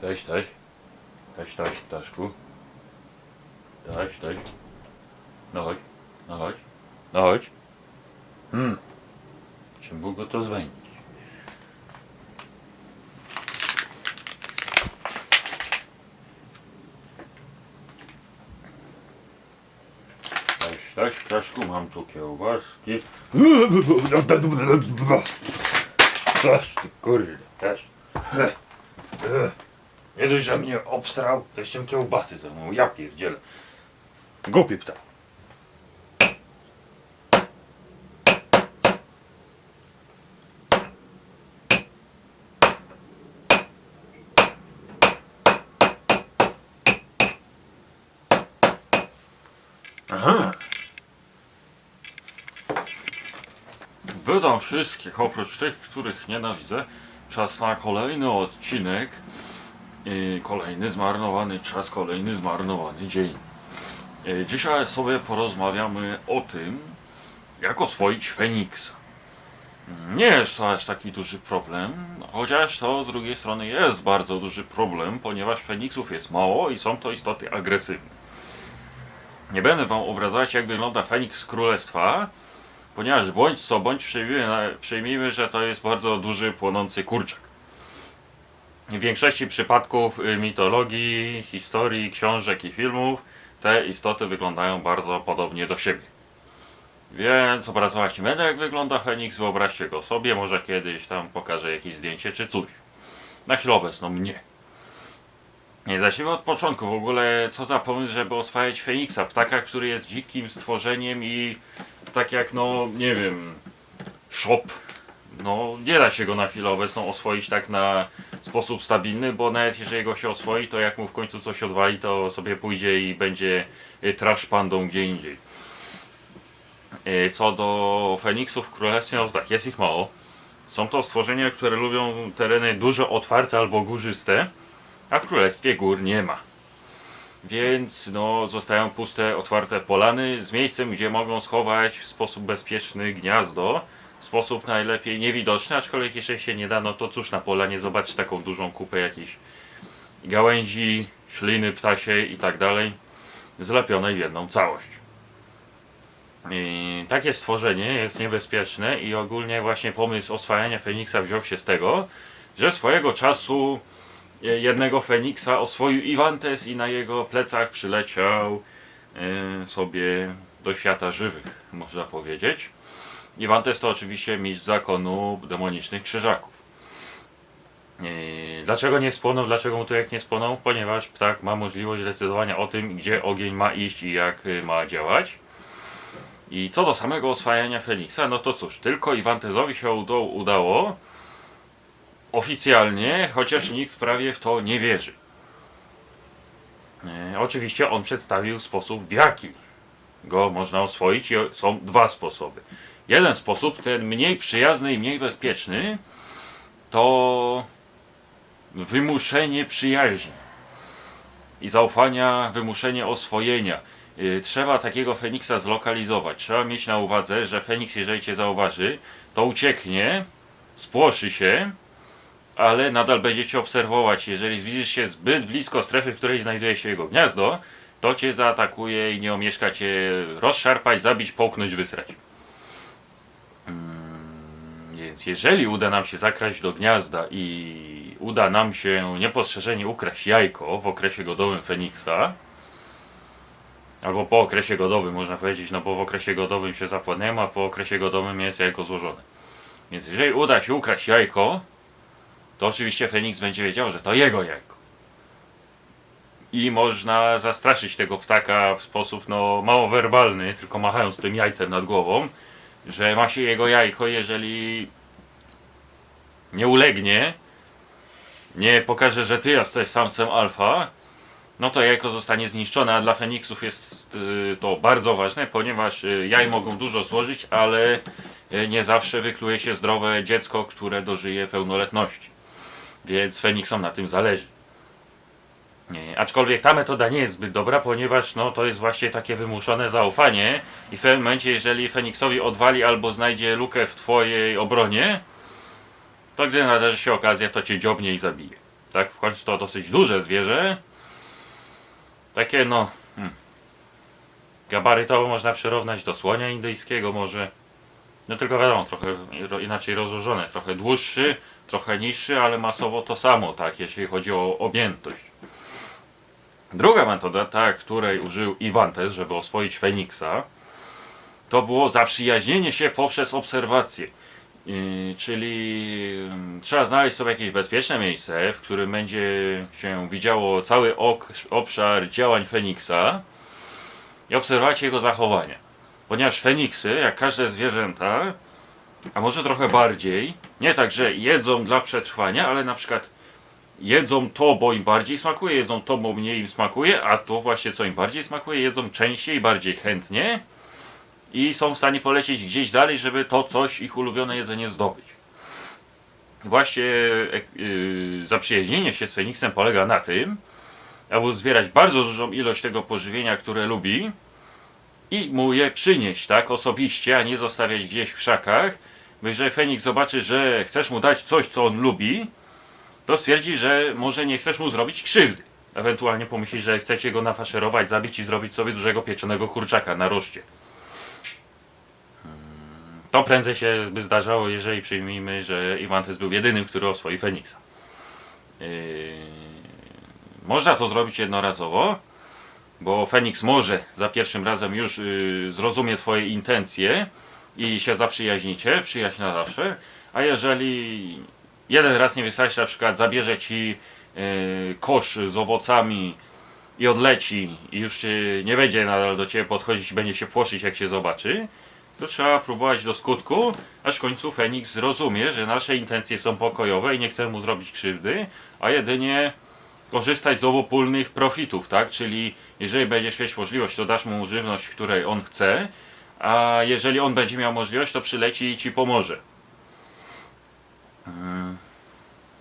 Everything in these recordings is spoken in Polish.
Taś, taś. Taś, taś, Taszku. Taś, taś. No chodź, no chodź. No chodź. Hmm. Czym był go to zwędzić? Taś, taś, Taszku, mam tu kiełbaski. Taś, ty kurde, taś. Nie dość, że mnie obsrał, to jeszcze kiełbasy zamówił. Ja pierdzielę. Głupi ptak. Aha. Witam wszystkich, oprócz tych, których nienawidzę. Czas na kolejny odcinek. I kolejny zmarnowany czas, kolejny zmarnowany dzień. E, Dzisiaj sobie porozmawiamy o tym, jak oswoić Feniksa. Nie jest to aż taki duży problem, chociaż to z drugiej strony jest bardzo duży problem, ponieważ Feniksów jest mało i są to istoty agresywne. Nie będę wam obrazować jak wygląda Feniks Królestwa, ponieważ bądź co bądź przyjmijmy, przyjmijmy, że to jest bardzo duży płonący kurczak. W większości przypadków y, mitologii, historii, książek i filmów te istoty wyglądają bardzo podobnie do siebie. Więc obrazować nie będę jak wygląda Feniks, wyobraźcie go sobie, może kiedyś tam pokażę jakieś zdjęcie czy coś. Na chwilę obecną nie. Nie zacznijmy od początku. W ogóle co za pomysł, żeby oswajać Feniksa, ptaka, który jest dzikim stworzeniem i tak jak no, nie wiem, szop. No, nie da się go na chwilę obecną oswoić tak na sposób stabilny, bo nawet jeżeli go się oswoi, to jak mu w końcu coś odwali, to sobie pójdzie i będzie y, trash pandą gdzie indziej. Y, Co do Feniksów Królestwie, no tak, jest ich mało. Są to stworzenia, które lubią tereny dużo otwarte albo górzyste, a w Królestwie gór nie ma. Więc no, zostają puste, otwarte polany z miejscem, gdzie mogą schować w sposób bezpieczny gniazdo. Sposób najlepiej niewidoczny, aczkolwiek jeżeli się nie da, no to cóż na polanie zobaczyć taką dużą kupę jakichś gałęzi, śliny ptasiej i tak dalej, zlepionej w jedną całość. I takie stworzenie jest niebezpieczne i ogólnie właśnie pomysł oswajania Feniksa wziął się z tego, że swojego czasu jednego Feniksa oswoił Iwantes i na jego plecach przyleciał e, sobie do świata żywych, można powiedzieć. Iwantes to oczywiście mistrz zakonu demonicznych krzyżaków. E, Dlaczego nie spłonął? Dlaczego mu to jak nie spłonął? Ponieważ ptak ma możliwość decydowania o tym, gdzie ogień ma iść i jak y, ma działać. I co do samego oswajania Feniksa, no to cóż, tylko Iwantezowi się uda- udało oficjalnie, chociaż nikt prawie w to nie wierzy. E, oczywiście on przedstawił sposób, w jaki go można oswoić i są dwa sposoby. Jeden sposób, ten mniej przyjazny i mniej bezpieczny, to wymuszenie przyjaźni i zaufania, wymuszenie oswojenia. Y, Trzeba takiego Feniksa zlokalizować. Trzeba mieć na uwadze, że Feniks, jeżeli cię zauważy, to ucieknie, spłoszy się, ale nadal będzie cię obserwować. Jeżeli zbliżysz się zbyt blisko strefy, w której znajduje się jego gniazdo, to cię zaatakuje i nie omieszka cię rozszarpać, zabić, połknąć, wysrać. Więc jeżeli uda nam się zakraść do gniazda i uda nam się niepostrzeżenie ukraść jajko w okresie godowym Feniksa, albo po okresie godowym można powiedzieć, no bo w okresie godowym się zapłodniemy, a po okresie godowym jest jajko złożone. Więc jeżeli uda się ukraść jajko, to oczywiście Feniks będzie wiedział, że to jego jajko. I można zastraszyć tego ptaka w sposób no mało werbalny, tylko machając tym jajcem nad głową, że ma się jego jajko, jeżeli nie ulegnie, nie pokaże, że ty jesteś samcem alfa, no to jajko zostanie zniszczone, a dla Feniksów jest y, to bardzo ważne, ponieważ y, jaj mogą dużo złożyć, ale y, nie zawsze wykluje się zdrowe dziecko, które dożyje pełnoletności. Więc Feniksom na tym zależy. Nie, aczkolwiek ta metoda nie jest zbyt dobra, ponieważ no, to jest właśnie takie wymuszone zaufanie i w pewnym momencie, jeżeli Feniksowi odwali albo znajdzie lukę w twojej obronie, to gdy nadarzy się okazja, to cię dziobnie i zabije. tak? W końcu to dosyć duże zwierzę. Takie no... Hmm. Gabarytowo można przyrównać do słonia indyjskiego może. No tylko wiadomo, trochę ro- inaczej rozłożone. Trochę dłuższy, trochę niższy, ale masowo to samo, tak? Jeśli chodzi o objętość. Druga metoda, ta, której użył Iwantes, żeby oswoić Feniksa, to było zaprzyjaźnienie się poprzez obserwację. Czyli trzeba znaleźć sobie jakieś bezpieczne miejsce, w którym będzie się widziało cały ok, obszar działań Feniksa i obserwować jego zachowania. Ponieważ Feniksy, jak każde zwierzęta, a może trochę bardziej, nie tak, że jedzą dla przetrwania, ale na przykład jedzą to, bo im bardziej smakuje, jedzą to, bo mniej im smakuje, a to właśnie co im bardziej smakuje, jedzą częściej, bardziej chętnie i są w stanie polecieć gdzieś dalej, żeby to coś, ich ulubione jedzenie zdobyć. Właśnie e, yy, zaprzyjaźnienie się z Feniksem polega na tym, aby zbierać bardzo dużą ilość tego pożywienia, które lubi i mu je przynieść, tak, osobiście, a nie zostawiać gdzieś w krzakach, bo jeżeli Feniks zobaczy, że chcesz mu dać coś, co on lubi, to stwierdzi, że może nie chcesz mu zrobić krzywdy. Ewentualnie pomyśli, że chcecie go nafaszerować, zabić i zrobić sobie dużego pieczonego kurczaka na roście. To prędzej się by zdarzało, jeżeli przyjmijmy, że Iwantes był jedynym, który oswoi Feniksa. Yy, Można to zrobić jednorazowo, bo Feniks może za pierwszym razem już yy, zrozumie Twoje intencje i się zaprzyjaźnicie, przyjaźń na zawsze, a jeżeli jeden raz nie wystarczy, na przykład zabierze Ci yy, kosz z owocami i odleci i już nie będzie nadal do Ciebie podchodzić będzie się płoszyć jak się zobaczy, to trzeba próbować do skutku, aż w końcu Feniks zrozumie, że nasze intencje są pokojowe i nie chcemy mu zrobić krzywdy, a jedynie korzystać z obopólnych profitów, tak? Czyli jeżeli będziesz mieć możliwość, to dasz mu żywność, której on chce, a jeżeli on będzie miał możliwość, to przyleci i ci pomoże. Mm,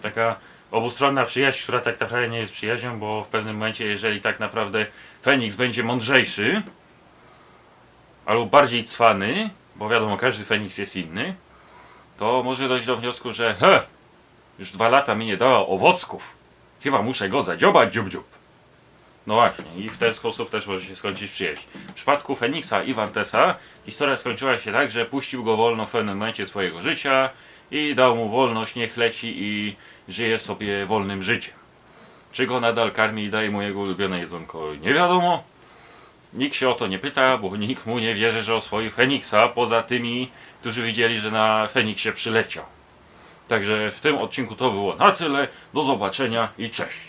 Taka obustronna przyjaźń, która tak naprawdę nie jest przyjaźnią, bo w pewnym momencie, jeżeli tak naprawdę Feniks będzie mądrzejszy, albo bardziej cwany, bo wiadomo, każdy Feniks jest inny, to może dojść do wniosku, że he, już dwa lata mi nie dała owocków. Chyba muszę go zadziobać, dziób dziób. No właśnie, i w ten sposób też może się skończyć przyjaźń. W przypadku Feniksa i historia skończyła się tak, że puścił go wolno w pewnym momencie swojego życia i dał mu wolność, niech leci i żyje sobie wolnym życiem. Czy go nadal karmi i daje mu jego ulubione jedzonko? Nie wiadomo. Nikt się o to nie pyta, bo nikt mu nie wierzy, że oswoi Feniksa, poza tymi, którzy widzieli, że na Feniksie przyleciał. Także w tym odcinku to było na tyle. Do zobaczenia i cześć.